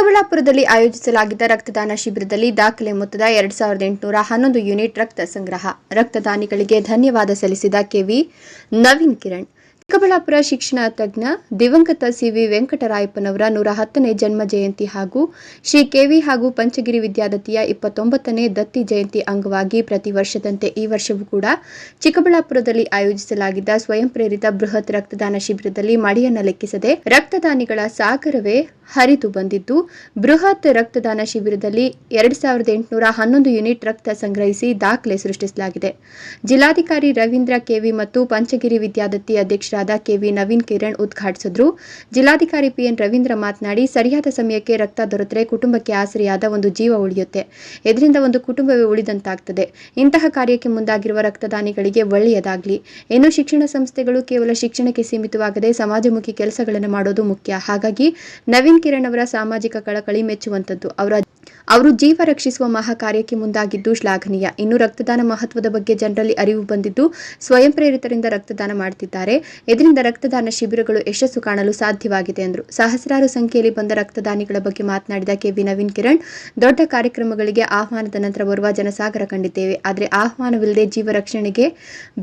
ಚಿಕ್ಕಬಳ್ಳಾಪುರದಲ್ಲಿ ಆಯೋಜಿಸಲಾಗಿದ್ದ ರಕ್ತದಾನ ಶಿಬಿರದಲ್ಲಿ ದಾಖಲೆ ಮೊತ್ತದ ಎರಡ್ ಸಾವಿರದ ಎಂಟುನೂರ ಹನ್ನೊಂದು ಯೂನಿಟ್ ರಕ್ತ ಸಂಗ್ರಹ. ರಕ್ತದಾನಿಗಳಿಗೆ ಧನ್ಯವಾದ ಸಲ್ಲಿಸಿದ ಕೆವಿ ನವೀನ್ ಕಿರಣ್, ಚಿಕ್ಕಬಳ್ಳಾಪುರ ಶಿಕ್ಷಣ ತಜ್ಞ ದಿವಂಗತ ಸಿವಿ ವೆಂಕಟರಾಯಪ್ಪನವರ ನೂರ ಹತ್ತನೇ ಜನ್ಮ ಜಯಂತಿ ಹಾಗೂ ಶ್ರೀ ಕೆವಿ ಹಾಗೂ ಪಂಚಗಿರಿ ವಿದ್ಯಾದತಿಯ ಇಪ್ಪತ್ತೊಂಬತ್ತನೇ ದತ್ತಿ ಜಯಂತಿ ಅಂಗವಾಗಿ ಪ್ರತಿ ವರ್ಷದಂತೆ ಈ ವರ್ಷವೂ ಕೂಡ ಚಿಕ್ಕಬಳ್ಳಾಪುರದಲ್ಲಿ ಆಯೋಜಿಸಲಾಗಿದ್ದ ಸ್ವಯಂ ಪ್ರೇರಿತ ಬೃಹತ್ ರಕ್ತದಾನ ಶಿಬಿರದಲ್ಲಿ ಮಡಿಯನ್ನ ಲೆಕ್ಕಿಸದೆ ರಕ್ತದಾನಿಗಳ ಸಾಗರವೇ ಹರಿದು ಬಂದಿದ್ದು. ಬೃಹತ್ ರಕ್ತದಾನ ಶಿಬಿರದಲ್ಲಿ ಎರಡ್ ಸಾವಿರದ ಎಂಟುನೂರ ಹನ್ನೊಂದು ಯೂನಿಟ್ ರಕ್ತ ಸಂಗ್ರಹಿಸಿ ದಾಖಲೆ ಸೃಷ್ಟಿಸಲಾಗಿದೆ. ಜಿಲ್ಲಾಧಿಕಾರಿ ರವೀಂದ್ರ ಕೆವಿ ಮತ್ತು ಪಂಚಗಿರಿ ವಿದ್ಯಾದತ್ತಿ ಅಧ್ಯಕ್ಷರಾದ ಕೆವಿ ನವೀನ್ ಕಿರಣ್ ಉದ್ಘಾಟಿಸಿದ್ರು. ಜಿಲ್ಲಾಧಿಕಾರಿ ಪಿಎನ್ ರವೀಂದ್ರ ಮಾತನಾಡಿ, ಸರಿಯಾದ ಸಮಯಕ್ಕೆ ರಕ್ತ ದೊರೆತರೆ ಕುಟುಂಬಕ್ಕೆ ಆಸರೆಯಾದ ಒಂದು ಜೀವ ಉಳಿಯುತ್ತೆ. ಇದರಿಂದ ಒಂದು ಕುಟುಂಬವೇ ಉಳಿದಂತಾಗ್ತದೆ. ಇಂತಹ ಕಾರ್ಯಕ್ಕೆ ಮುಂದಾಗಿರುವ ರಕ್ತದಾನಿಗಳಿಗೆ ಒಳ್ಳೆಯದಾಗಲಿ. ಇನ್ನು ಶಿಕ್ಷಣ ಸಂಸ್ಥೆಗಳು ಕೇವಲ ಶಿಕ್ಷಣಕ್ಕೆ ಸೀಮಿತವಾಗದೆ ಸಮಾಜಮುಖಿ ಕೆಲಸಗಳನ್ನು ಮಾಡೋದು ಮುಖ್ಯ. ಹಾಗಾಗಿ ನವೀನ್ ಕಿರಣ್ ಅವರ ಸಾಮಾಜಿಕ ಕಳಕಳಿ ಮೆಚ್ಚುವಂತದ್ದು ಅವರ ಅವರು ಜೀವ ರಕ್ಷಿಸುವ ಮಹಾ ಕಾರ್ಯಕ್ಕೆ ಮುಂದಾಗಿದ್ದು ಶ್ಲಾಘನೀಯ. ಇನ್ನು ರಕ್ತದಾನ ಮಹತ್ವದ ಬಗ್ಗೆ ಜನರಲ್ಲಿ ಅರಿವು ಬಂದಿದ್ದು ಸ್ವಯಂ ಪ್ರೇರಿತರಿಂದ ರಕ್ತದಾನ ಮಾಡುತ್ತಿದ್ದಾರೆ ಇದರಿಂದ ರಕ್ತದಾನ ಶಿಬಿರಗಳು ಯಶಸ್ಸು ಕಾಣಲು ಸಾಧ್ಯವಾಗಿದೆ ಎಂದರು ಸಹಸ್ರಾರು ಸಂಖ್ಯೆಯಲ್ಲಿ ಬಂದ ರಕ್ತದಾನಿಗಳ ಬಗ್ಗೆ ಮಾತನಾಡಿದ ಕೆವಿ ನವೀನ್ ಕಿರಣ್, ದೊಡ್ಡ ಕಾರ್ಯಕ್ರಮಗಳಿಗೆ ಆಹ್ವಾನದ ನಂತರ ಬರುವ ಜನಸಾಗರ ಕಂಡಿದ್ದೇವೆ. ಆದರೆ ಆಹ್ವಾನವಿಲ್ಲದೆ ಜೀವ ರಕ್ಷಣೆಗೆ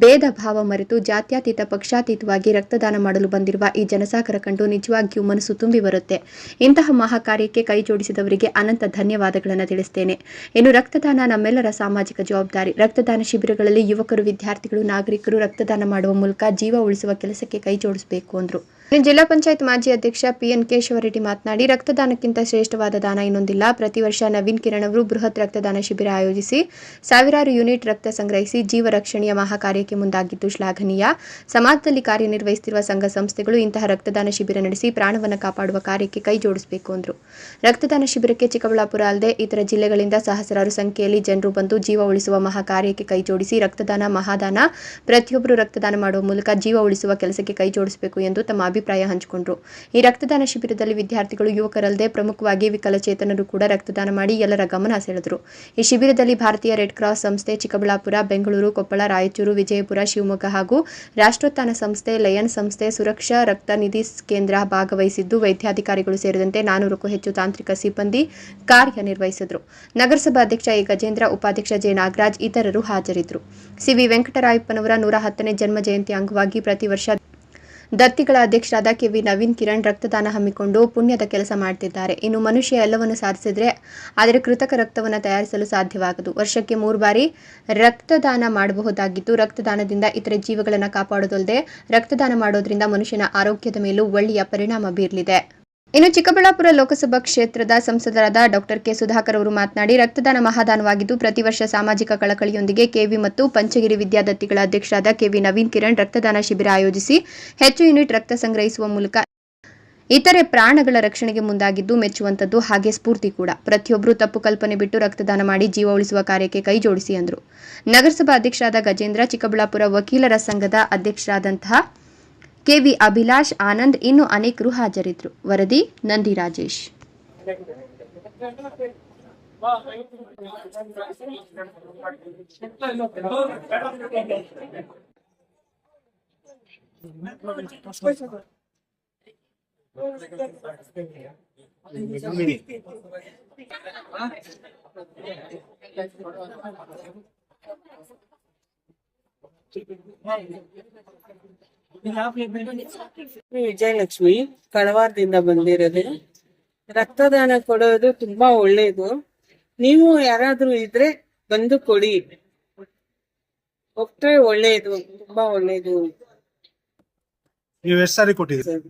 ಭೇದ ಭಾವ ಮರೆತು ಜಾತ್ಯಾತೀತ ಪಕ್ಷಾತೀತವಾಗಿ ರಕ್ತದಾನ ಮಾಡಲು ಬಂದಿರುವ ಈ ಜನಸಾಗರ ಕಂಡು ನಿಜವಾಗಿಯೂ ಮನಸ್ಸು ತುಂಬಿ ಬರುತ್ತೆ. ಇಂತಹ ಮಹಾ ಕಾರ್ಯಕ್ಕೆ ಕೈ ಜೋಡಿಸಿದವರಿಗೆ ಅನಂತ ಧನ್ಯವಾದಗಳನ್ನು ತಿಳಿಸ್ತೇನೆ. ಇನ್ನು ರಕ್ತದಾನ ನಮ್ಮೆಲ್ಲರ ಸಾಮಾಜಿಕ ಜವಾಬ್ದಾರಿ. ರಕ್ತದಾನ ಶಿಬಿರಗಳಲ್ಲಿ ಯುವಕರು, ವಿದ್ಯಾರ್ಥಿಗಳು, ನಾಗರಿಕರು ರಕ್ತದಾನ ಮಾಡುವ ಮೂಲಕ ಜೀವ ಉಳಿಸುವ ಕೆಲಸಕ್ಕೆ ಕೈ ಜೋಡಿಸಬೇಕು ಅಂದರು. ಜಿಲ್ಲಾ ಪಂಚಾಯತ್ ಮಾಜಿ ಅಧ್ಯಕ್ಷ ಪಿಎನ್ ಕೇಶವರೆಡ್ಡಿ ಮಾತನಾಡಿ, ರಕ್ತದಾನಕ್ಕಿಂತ ಶ್ರೇಷ್ಠವಾದ ದಾನ ಇನ್ನೊಂದಿಲ್ಲ. ಪ್ರತಿ ವರ್ಷ ನವೀನ್ ಕಿರಣ್ ಅವರು ಬೃಹತ್ ರಕ್ತದಾನ ಶಿಬಿರ ಆಯೋಜಿಸಿ ಸಾವಿರಾರು ಯೂನಿಟ್ ರಕ್ತ ಸಂಗ್ರಹಿಸಿ ಜೀವ ರಕ್ಷಣೆಯ ಮಹಾ ಕಾರ್ಯಕ್ಕೆ ಮುಂದಾಗಿದ್ದು ಶ್ಲಾಘನೀಯ. ಸಮಾಜದಲ್ಲಿ ಕಾರ್ಯನಿರ್ವಹಿಸುತ್ತಿರುವ ಸಂಘ ಸಂಸ್ಥೆಗಳು ಇಂತಹ ರಕ್ತದಾನ ಶಿಬಿರ ನಡೆಸಿ ಪ್ರಾಣವನ್ನು ಕಾಪಾಡುವ ಕಾರ್ಯಕ್ಕೆ ಕೈ ಜೋಡಿಸಬೇಕು ಎಂದರು ರಕ್ತದಾನ ಶಿಬಿರಕ್ಕೆ ಚಿಕ್ಕಬಳ್ಳಾಪುರ ಅಲ್ಲದೆ ಇತರ ಜಿಲ್ಲೆಗಳಿಂದ ಸಹಸ್ರಾರು ಸಂಖ್ಯೆಯಲ್ಲಿ ಜನರು ಬಂದು ಜೀವ ಉಳಿಸುವ ಮಹಾ ಕಾರ್ಯಕ್ಕೆ ಕೈ ಜೋಡಿಸಿ ರಕ್ತದಾನ, ಮಹಾದಾನ, ಪ್ರತಿಯೊಬ್ಬರು ರಕ್ತದಾನ ಮಾಡುವ ಮೂಲಕ ಜೀವ ಉಳಿಸುವ ಕೆಲಸಕ್ಕೆ ಕೈ ಜೋಡಿಸಬೇಕು ಎಂದು ತಮ್ಮ ಅಭಿಪ್ರಾಯ ಹಂಚಿಕೊಂಡರು. ಈ ರಕ್ತದಾನ ಶಿಬಿರದಲ್ಲಿ ವಿದ್ಯಾರ್ಥಿಗಳು, ಯುವಕರಲ್ಲದೆ ಪ್ರಮುಖವಾಗಿ ವಿಕಲಚೇತನರು ಕೂಡ ರಕ್ತದಾನ ಮಾಡಿ ಎಲ್ಲರ ಗಮನ ಸೆಳೆದರು. ಈ ಶಿಬಿರದಲ್ಲಿ ಭಾರತೀಯ ರೆಡ್ ಕ್ರಾಸ್ ಸಂಸ್ಥೆ ಚಿಕ್ಕಬಳ್ಳಾಪುರ, ಬೆಂಗಳೂರು, ಕೊಪ್ಪಳ, ರಾಯಚೂರು, ವಿಜಯಪುರ, ಶಿವಮೊಗ್ಗ ಹಾಗೂ ರಾಷ್ಟ್ರೋತ್ಥಾನ ಸಂಸ್ಥೆ ಲಯನ್ ಸಂಸ್ಥೆ ಸುರಕ್ಷಾ ರಕ್ತ ನಿಧಿ ಕೇಂದ್ರ ಭಾಗವಹಿಸಿದ್ದು, ವೈದ್ಯಾಧಿಕಾರಿಗಳು ಸೇರಿದಂತೆ ನಾನೂರಕ್ಕೂ ಹೆಚ್ಚು ತಾಂತ್ರಿಕ ಸಿಬ್ಬಂದಿ ಕಾರ್ಯನಿರ್ವಹಿಸಿದರು. ನಗರಸಭಾ ಅಧ್ಯಕ್ಷ ಎ. ಗಜೇಂದ್ರ, ಉಪಾಧ್ಯಕ್ಷ ಜೆ. ನಾಗರಾಜ್ ಇತರರು ಹಾಜರಿದ್ದರು ಸಿವಿ ವೆಂಕಟರಾಯಪ್ಪನವರ ನೂರ ಹತ್ತನೇ ಜನ್ಮ ಜಯಂತಿ ಅಂಗವಾಗಿ ಪ್ರತಿ ವರ್ಷ ದತ್ತಿಗಳ ಅಧ್ಯಕ್ಷರಾದ ಕೆವಿ ನವೀನ್ ಕಿರಣ್ ರಕ್ತದಾನ ಹಮ್ಮಿಕೊಂಡು ಪುಣ್ಯದ ಕೆಲಸ ಮಾಡ್ತಿದ್ದಾರೆ. ಇನ್ನು ಮನುಷ್ಯ ಎಲ್ಲವನ್ನು ಸಾರಿಸಿದ್ರೆ ಆದರೆ ಕೃತಕ ರಕ್ತವನ್ನು ತಯಾರಿಸಲು ಸಾಧ್ಯವಾಗದು. ವರ್ಷಕ್ಕೆ ಮೂರು ಬಾರಿ ರಕ್ತದಾನ ಮಾಡಬಹುದಾಗಿದ್ದು, ರಕ್ತದಾನದಿಂದ ಇತರೆ ಜೀವಗಳನ್ನು ಕಾಪಾಡೋದಲ್ಲದೆ ರಕ್ತದಾನ ಮಾಡೋದ್ರಿಂದ ಮನುಷ್ಯನ ಆರೋಗ್ಯದ ಮೇಲೂ ಒಳ್ಳೆಯ ಪರಿಣಾಮ ಬೀರಲಿದೆ. ಇನ್ನು ಚಿಕ್ಕಬಳ್ಳಾಪುರ ಲೋಕಸಭಾ ಕ್ಷೇತ್ರದ ಸಂಸದರಾದ ಡಾಕ್ಟರ್ ಕೆ ಸುಧಾಕರ್ ಅವರು ಮಾತನಾಡಿ, ರಕ್ತದಾನ ಮಹಾದಾನವಾಗಿದ್ದು ಪ್ರತಿ ವರ್ಷ ಸಾಮಾಜಿಕ ಕಳಕಳಿಯೊಂದಿಗೆ ಕೆವಿ ಮತ್ತು ಪಂಚಗಿರಿ ವಿದ್ಯಾದತ್ತಿಗಳ ಅಧ್ಯಕ್ಷರಾದ ಕೆವಿ ನವೀನ್ ಕಿರಣ್ ರಕ್ತದಾನ ಶಿಬಿರ ಆಯೋಜಿಸಿ ಹೆಚ್ಚು ಯೂನಿಟ್ ರಕ್ತ ಸಂಗ್ರಹಿಸುವ ಮೂಲಕ ಇತರೆ ಪ್ರಾಣಗಳ ರಕ್ಷಣೆಗೆ ಮುಂದಾಗಿದ್ದು ಮೆಚ್ಚುವಂತದ್ದು ಹಾಗೆ ಸ್ಫೂರ್ತಿ ಕೂಡ. ಪ್ರತಿಯೊಬ್ಬರು ತಪ್ಪು ಕಲ್ಪನೆ ಬಿಟ್ಟು ರಕ್ತದಾನ ಮಾಡಿ ಜೀವ ಉಳಿಸುವ ಕಾರ್ಯಕ್ಕೆ ಕೈ ಜೋಡಿಸಿ ಎಂದರು ನಗರಸಭಾ ಅಧ್ಯಕ್ಷರಾದ ಗಜೇಂದ್ರ, ಚಿಕ್ಕಬಳ್ಳಾಪುರ ವಕೀಲರ ಸಂಘದ ಅಧ್ಯಕ್ಷರಾದಂತಹ ಕೆವಿ ಅಭಿಲಾಷ್ ಆನಂದ್ ಇನ್ನು ಅನೇಕರು ಹಾಜರಿದ್ದರು. ವರದಿ ನಂದಿ ರಾಜೇಶ್. ವಿಜಯಲಕ್ಷ್ಮಿ ಕಳವಾರದಿಂದ ಬಂದಿರೋದು. ರಕ್ತದಾನ ಕೊಡೋದು ತುಂಬಾ ಒಳ್ಳೇದು. ನೀವು ಯಾರಾದ್ರೂ ಇದ್ರೆ ಬಂದು ಕೊಡಿ. ಕೊಟ್ರೆ ಒಳ್ಳೇದು ತುಂಬಾ ಒಳ್ಳೇದು. ನೀವು ಎಷ್ಟು ಸಾರಿ ಕೊಟ್ಟಿದ್ದೀರಿ?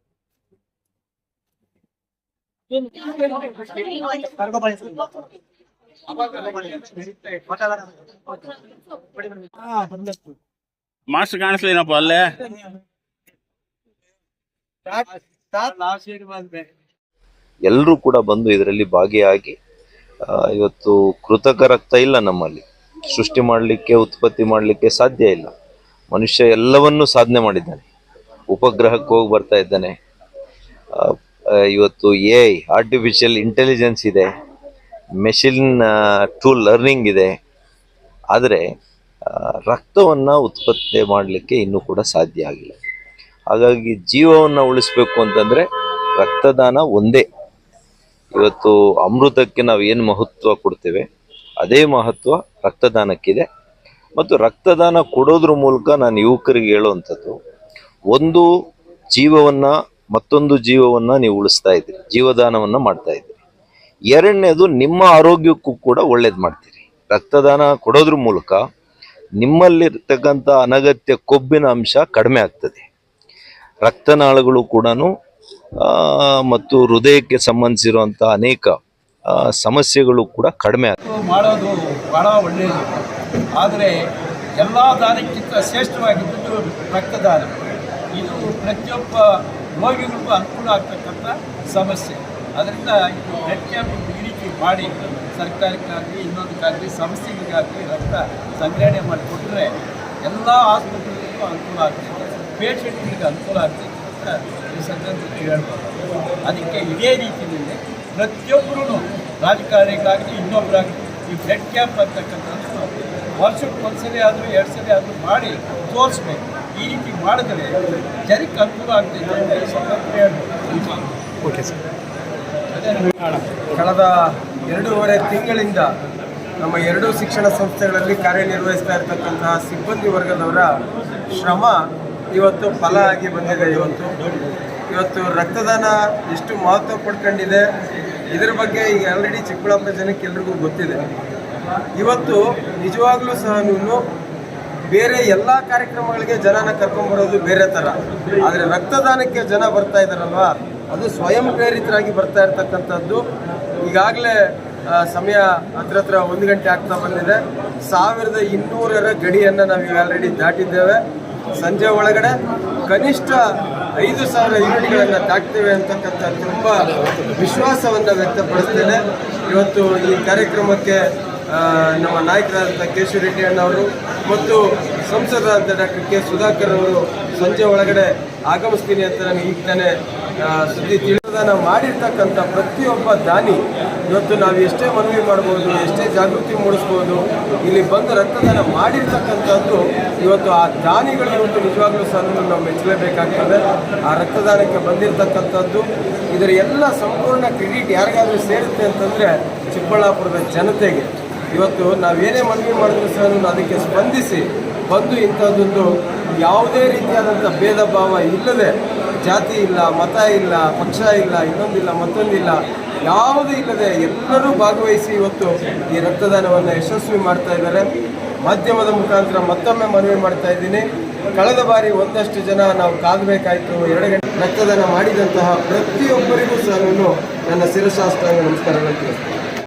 ಮಾಸ್ಟರ್ ಕಾಣಿಸ್ಲೇನಪ್ಪ ಅಲ್ಲೇ. ಎಲ್ಲರೂ ಕೂಡ ಬಂದು ಇದರಲ್ಲಿ ಭಾಗಿಯಾಗಿ ಇವತ್ತು ಕೃತಕ ರಕ್ತ ಇಲ್ಲ ನಮ್ಮಲ್ಲಿ. ಸೃಷ್ಟಿ ಮಾಡಲಿಕ್ಕೆ, ಉತ್ಪತ್ತಿ ಮಾಡಲಿಕ್ಕೆ ಸಾಧ್ಯ ಇಲ್ಲ. ಮನುಷ್ಯ ಎಲ್ಲವನ್ನೂ ಸಾಧನೆ ಮಾಡಿದ್ದಾನೆ. ಉಪಗ್ರಹಕ್ಕೆ ಹೋಗಿ ಬರ್ತಾ ಇದ್ದಾನೆ. ಇವತ್ತು ಎ ಐ ಆರ್ಟಿಫಿಷಿಯಲ್ ಇಂಟೆಲಿಜೆನ್ಸ್ ಇದೆ ಮೆಷಿನ್ ಟೂಲ್ ಲರ್ನಿಂಗ್ ಇದೆ. ಆದರೆ ರಕ್ತವನ್ನು ಉತ್ಪತ್ತಿ ಮಾಡಲಿಕ್ಕೆ ಇನ್ನೂ ಕೂಡ ಸಾಧ್ಯ ಆಗಿಲ್ಲ. ಹಾಗಾಗಿ ಜೀವವನ್ನು ಉಳಿಸ್ಬೇಕು ಅಂತಂದರೆ ರಕ್ತದಾನ ಒಂದೇ. ಇವತ್ತು ಅಮೃತಕ್ಕೆ ನಾವು ಏನು ಮಹತ್ವ ಕೊಡ್ತೇವೆ, ಅದೇ ಮಹತ್ವ ರಕ್ತದಾನಕ್ಕಿದೆ. ಮತ್ತು ರಕ್ತದಾನ ಕೊಡೋದ್ರ ಮೂಲಕ ನಾನು ಯುವಕರಿಗೆ ಹೇಳುವಂಥದ್ದು, ಒಂದು ಜೀವವನ್ನು ಮತ್ತೊಂದು ಜೀವವನ್ನು ನೀವು ಉಳಿಸ್ತಾ ಇದ್ದೀರಿ, ಜೀವದಾನವನ್ನು ಮಾಡ್ತಾ ಇದ್ದೀರಿ. ಎರಡನೇದು ನಿಮ್ಮ ಆರೋಗ್ಯಕ್ಕೂ ಕೂಡ ಒಳ್ಳೇದು ಮಾಡ್ತೀರಿ. ರಕ್ತದಾನ ಕೊಡೋದ್ರ ಮೂಲಕ ನಿಮ್ಮಲ್ಲಿರ್ತಕ್ಕಂಥ ಅನಗತ್ಯ ಕೊಬ್ಬಿನ ಅಂಶ ಕಡಿಮೆ ಆಗ್ತದೆ. ರಕ್ತನಾಳಗಳು ಕೂಡ ಮತ್ತು ಹೃದಯಕ್ಕೆ ಸಂಬಂಧಿಸಿರುವಂಥ ಅನೇಕ ಸಮಸ್ಯೆಗಳು ಕೂಡ ಕಡಿಮೆ ಆಗ್ತದೆ. ಮಾಡೋದು ಬಹಳ ಒಳ್ಳೆಯದು ಆದರೆ ಎಲ್ಲ ದಾನಕ್ಕಿಂತ ಶ್ರೇಷ್ಠವಾಗಿದ್ದು ರಕ್ತದಾನ. ಇದು ಪ್ರತಿಯೊಬ್ಬ ರೋಗಿಗಳಿಗೂ ಅನುಕೂಲ ಆಗ್ತಕ್ಕಂಥ ಸಮಸ್ಯೆ. ಅದರಿಂದ ಇದು ಬ್ಲಡ್ ಕ್ಯಾಂಪ್ ರೀತಿ ಮಾಡಿ, ಸರ್ಕಾರಕ್ಕಾಗಲಿ, ಇನ್ನೊಂದಕ್ಕಾಗಲಿ, ಸಂಸ್ಥೆಗಳಿಗಾಗಲಿ ರಕ್ತ ಸಂಗ್ರಹಣೆ ಮಾಡಿಕೊಟ್ರೆ ಎಲ್ಲ ಆಸ್ಪತ್ರೆಗಳಿಗೂ ಅನುಕೂಲ ಆಗ್ತದೆ ಪೇಷಂಟ್ಗಳಿಗೆ ಅನುಕೂಲ ಆಗ್ತದೆ ಅಂತ ಈ ಸಂದರ್ಭದಲ್ಲಿ ಹೇಳ್ಬೋದು. ಅದಕ್ಕೆ ಇದೇ ರೀತಿಯಲ್ಲಿ ಪ್ರತಿಯೊಬ್ಬರೂ ರಾಜಕಾರಣಿಗಾಗಲಿ ಇನ್ನೊಬ್ಬರಾಗಲಿ ಈ ಬ್ಲಡ್ ಕ್ಯಾಂಪ್ ಅಂತಕ್ಕಂಥದ್ದು ವರ್ಷಕ್ಕೆ ಒಂದ್ಸಲಿ ಆದರೂ, ಎರಡು ಸಲ ಆದರೂ ಮಾಡಿ ತೋರಿಸ್ಬೇಕು. ಈ ರೀತಿ ಮಾಡಿದರೆ ಜನಕ್ಕೆ ಅನುಕೂಲ ಅಂತ ಓಕೆ ಸರ್ ಕಳೆದ ಎರಡೂವರೆ ತಿಂಗಳಿಂದ ನಮ್ಮ ಎರಡೂ ಶಿಕ್ಷಣ ಸಂಸ್ಥೆಗಳಲ್ಲಿ ಕಾರ್ಯನಿರ್ವಹಿಸ್ತಾ ಇರತಕ್ಕಂತಹ ಸಿಬ್ಬಂದಿ ವರ್ಗದವರ ಶ್ರಮ ಇವತ್ತು ಫಲ ಆಗಿ ಬಂದಿದೆ ಇವತ್ತು. ಇವತ್ತು ರಕ್ತದಾನ ಎಷ್ಟು ಮಹತ್ವ ಪಡ್ಕೊಂಡಿದೆ ಇದರ ಬಗ್ಗೆ ಈಗ ಆಲ್ರೆಡಿ ಚಿಕ್ಕಬಳ್ಳಾಪುರ ಜನಕ್ಕೆ ಎಲ್ರಿಗೂ ಗೊತ್ತಿದೆ. ಇವತ್ತು ನಿಜವಾಗ್ಲೂ ಸಹ ನೀವು ಬೇರೆ ಎಲ್ಲ ಕಾರ್ಯಕ್ರಮಗಳಿಗೆ ಜನನ ಕರ್ಕೊಂಬರೋದು ಬೇರೆ ಥರ ಆದರೆ ರಕ್ತದಾನಕ್ಕೆ ಜನ ಬರ್ತಾ ಇದ್ದಾರಲ್ವ ಅದು ಸ್ವಯಂ ಪ್ರೇರಿತರಾಗಿ ಬರ್ತಾ ಇರ್ತಕ್ಕಂಥದ್ದು. ಈಗಾಗಲೇ ಸಮಯ ಹತ್ರ ಹತ್ರ ಒಂದು ಗಂಟೆ ಆಗ್ತಾ ಬಂದಿದೆ. ಸಾವಿರದ ಇನ್ನೂರರ ಗಡಿಯನ್ನು ನಾವು ಆಲ್ರೆಡಿ ದಾಟಿದ್ದೇವೆ. ಸಂಜೆ ಒಳಗಡೆ ಕನಿಷ್ಠ ಐದು ಸಾವಿರ ಯೂನಿಟ್ಗಳನ್ನು ದಾಟ್ತೇವೆ ಅಂತಕ್ಕಂಥ ತುಂಬ ವಿಶ್ವಾಸವನ್ನು ವ್ಯಕ್ತಪಡಿಸ್ತೇನೆ ಇವತ್ತು ಈ ಕಾರ್ಯಕ್ರಮಕ್ಕೆ ನಮ್ಮ ನಾಯಕರಾದಂಥ ಕೇಶವ ರೆಡ್ಡಿ ಅಣ್ಣವರು ಮತ್ತು ಸಂಸದರಾದಂಥ ಡಾಕ್ಟರ್ ಕೆ ಸುಧಾಕರ್ ಅವರು ಸಂಜೆ ಒಳಗಡೆ ಆಗಮಿಸ್ತೀನಿ ಅಂತ ನನಗೆ ಈಗ ತಾನೇ ಸುದ್ದಿ ತಿಳಿದಾನ ಮಾಡಿರ್ತಕ್ಕಂಥ ಪ್ರತಿಯೊಬ್ಬ ದಾನಿ ಇವತ್ತು ನಾವು ಎಷ್ಟೇ ಮನವಿ ಮಾಡ್ಬೋದು, ಎಷ್ಟೇ ಜಾಗೃತಿ ಮೂಡಿಸ್ಬೋದು, ಇಲ್ಲಿ ಬಂದು ರಕ್ತದಾನ ಮಾಡಿರ್ತಕ್ಕಂಥದ್ದು ಇವತ್ತು ಆ ದಾನಿಗಳು ಇವತ್ತು ನಿಜವಾಗ್ಲೂ ಸಹ ನಾವು ಮೆಚ್ಚಲೇಬೇಕಾಗ್ತದೆ. ಆ ರಕ್ತದಾನಕ್ಕೆ ಬಂದಿರತಕ್ಕಂಥದ್ದು, ಇದರ ಎಲ್ಲ ಸಂಪೂರ್ಣ ಕ್ರೆಡಿಟ್ ಯಾರಿಗಾದರೂ ಸೇರುತ್ತೆ ಅಂತಂದರೆ ಚಿಕ್ಕಬಳ್ಳಾಪುರದ ಜನತೆಗೆ. ಇವತ್ತು ನಾವೇನೇ ಮನವಿ ಮಾಡಿದ್ರು ಸಹ ಅದಕ್ಕೆ ಸ್ಪಂದಿಸಿ ಬಂದು ಇಂಥದ್ದೊಂದು ಯಾವುದೇ ರೀತಿಯಾದಂಥ ಭೇದ ಭಾವ ಇಲ್ಲದೆ, ಜಾತಿ ಇಲ್ಲ, ಮತ ಇಲ್ಲ, ಪಕ್ಷ ಇಲ್ಲ, ಇನ್ನೊಂದಿಲ್ಲ, ಮತ್ತೊಂದಿಲ್ಲ, ಯಾವುದೂ ಇಲ್ಲದೆ ಎಲ್ಲರೂ ಭಾಗವಹಿಸಿ ಇವತ್ತು ಈ ರಕ್ತದಾನವನ್ನು ಯಶಸ್ವಿ ಮಾಡ್ತಾ ಇದ್ದಾರೆ. ಮಾಧ್ಯಮದ ಮುಖಾಂತರ ಮತ್ತೊಮ್ಮೆ ಮನವಿ ಮಾಡ್ತಾ ಇದ್ದೀನಿ. ಕಳೆದ ಬಾರಿ ಒಂದಷ್ಟು ಜನ ನಾವು ಕಾದಬೇಕಾಯಿತು, ಎರಡು ಗಂಟೆ ರಕ್ತದಾನ ಮಾಡಿದಂತಹ ಪ್ರತಿಯೊಬ್ಬರಿಗೂ ಸಹ ನಾನು ನನ್ನ ಶಿರಶಾಸ್ತ್ರಾಂಗ ನಮಸ್ಕಾರಗಳನ್ನು ತಿಳಿಸ್ತೇನೆ.